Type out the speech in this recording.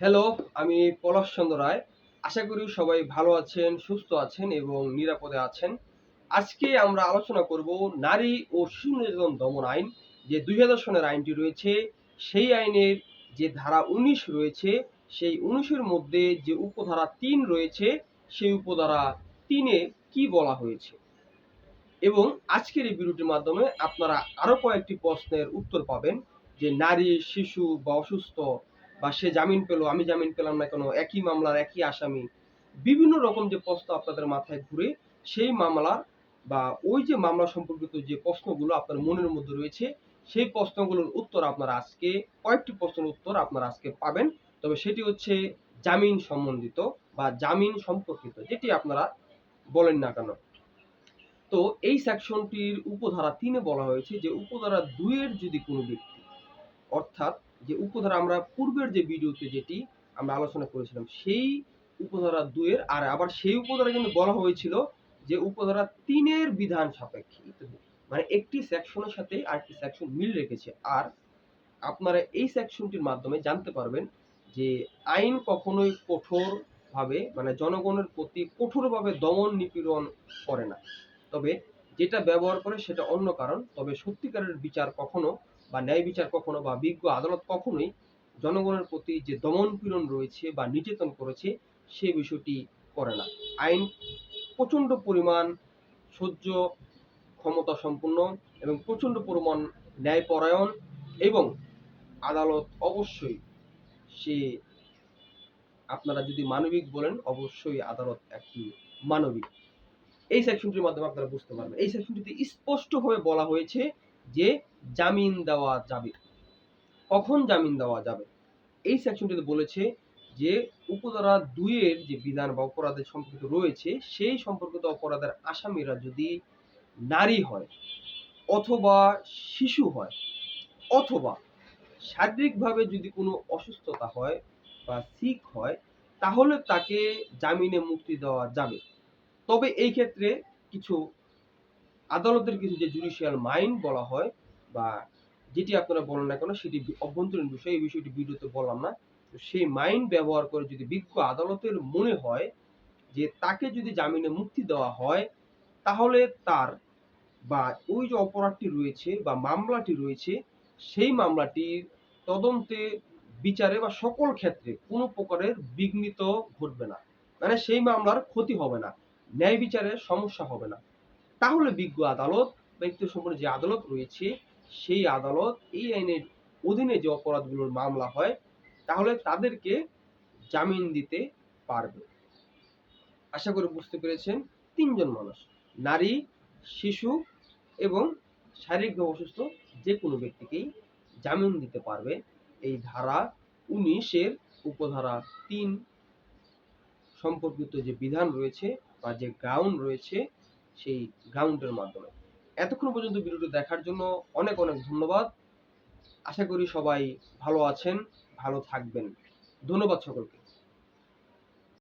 Hello আমি পলাশ চন্দ্র রায়। আশা করি সবাই ভালো আছেন, সুস্থ আছেন এবং নিরাপদে আছেন। আজকে আমরা আলোচনা করব নারী ও শিশু নির্যাতন দমন আইন, যে দুই হাজার সনের আইনটি রয়েছে, সেই আইনের যে ধারা উনিশ রয়েছে, সেই উনিশের মধ্যে যে উপধারা তিন রয়েছে, সেই উপধারা তিনে কি বলা হয়েছে? এবং আজকের এই ভিডিওটির মাধ্যমে আপনারা আরও কয়েকটি প্রশ্নের উত্তর পাবেন, যে নারী, শিশু বা অসুস্থ বা সে জামিন পেল, আমি জামিন পেলাম না কেন, একই মামলার একই আসামি, বিভিন্ন রকম যে প্রশ্ন আপনাদের মাথায় ঘুরে, সেই মামলার বা ওই যে মামলা সম্পর্কিত যে প্রশ্নগুলো আপনার মনের মধ্যে রয়েছে, সেই প্রশ্নগুলোর উত্তর আপনারা আজকে, কয়েকটি প্রশ্নের উত্তর আপনারা আজকে পাবেন। তবে সেটি হচ্ছে জামিন সম্বন্ধিত বা জামিন সম্পর্কিত, যেটি আপনারা বলেন না কেন। তো এই সেকশনটির উপধারা তিনে বলা হয়েছে যে, উপধারা দুইয়ের যদি কোনো ব্যক্তি, অর্থাৎ যে উপধারা আমরা পূর্বের যে ভিডিওতে যেটি আমরা আলোচনা করেছিলাম, সেই উপধারা দুইয়ের আর আবার সেই উপধারা কিন্তু বলা হয়েছিল যে উপধারা তিনের বিধান সাপেক্ষে। মানে একটি সেকশনের সাথে আরেকটি সেকশন মিল রেখেছে। আর আপনারা এই সেকশনটির মাধ্যমে জানতে পারবেন যে আইন কখনোই কঠোর ভাবে মানে জনগণের প্রতি কঠোরভাবে দমন নিপীড়ন করে না। তবে যেটা ব্যবহার করে সেটা অন্য কারণ। তবে সত্যিকারের বিচার কখনো বা ন্যায় বিচার কখনো বা বিজ্ঞ আদালত কখনোই জনগণের প্রতি যে দমন পীড়ন রয়েছে বা নির্যাতন করেছে, সে বিষয়টি করে না। আইন প্রচণ্ড পরিমাণ সহ্য, ক্ষমতা সম্পন্ন এবং প্রচণ্ড পরিমাণ ন্যায়পরায়ণ এবং আদালত অবশ্যই সে আপনারা যদি মানবিক বলেন, অবশ্যই আদালত একটি মানবিক। এই সেকশনটির মাধ্যমে আপনারা বুঝতে পারবেন। এই সেকশনটিতে স্পষ্টভাবে বলা হয়েছে যে জামিন দেওয়া যাবে। কখন জামিন দেওয়া যাবে? এই সেকশনটিতে বলেছে যে, উপধারা দুইয়ের যে বিধান বা অপরাধের সম্পর্কিত রয়েছে, সেই সম্পর্কিত অপরাধের আসামিরা যদি নারী হয় অথবা শিশু হয় অথবা শারীরিকভাবে যদি কোনো অসুস্থতা হয় বা সিক হয়, তাহলে তাকে জামিনে মুক্তি দেওয়া যাবে। তবে এই ক্ষেত্রে কিছু আদালতের কিছু যে জুডিশিয়াল মাইন্ড বলা হয় বা যেটি আপনারা বলেন না কেন, সেটি অভ্যন্তরীণ বিষয়, এই বিষয়টি ভিডিওতে বললাম না। তো সেই মাইন্ড ব্যবহার করে যদি বিজ্ঞ আদালতের মনে হয় যে তাকে যদি জামিনে মুক্তি দেওয়া হয়, তাহলে তার বা ওই যে অপরাধটি রয়েছে বা মামলাটি রয়েছে, সেই মামলাটির তদন্তে, বিচারে বা সকল ক্ষেত্রে কোনো প্রকারের বিঘ্নিত ঘটবে না। মানে সেই মামলার ক্ষতি হবে না। ন্যায় বিচারে সমস্যা হবে না। তাহলে বিজ্ঞ আদালত, ব্যক্তি সম্পন্ন যে আদালত রয়েছে, সেই আদালত এই আইনের অধীনে যে অপরাধগুলোর মামলা হয়, তাহলে তাদেরকে জামিন দিতে পারবে। আশা করি বুঝতে পেরেছেন, তিনজন মানুষ, নারী, শিশু এবং শারীরিকভাবে অসুস্থ যে কোনো ব্যক্তিকেই জামিন দিতে পারবে। এই ধারা উনিশের উপধারা তিন সম্পর্কিত যে বিধান রয়েছে বা যে গ্রাউন্ড রয়েছে সেই গ্রাউন্ডের মাধ্যমে। এতক্ষণ পর্যন্ত ভিডিওটি দেখার জন্য অনেক অনেক ধন্যবাদ। আশা করি সবাই ভালো আছেন, ভালো থাকবেন। ধন্যবাদ সকলকে।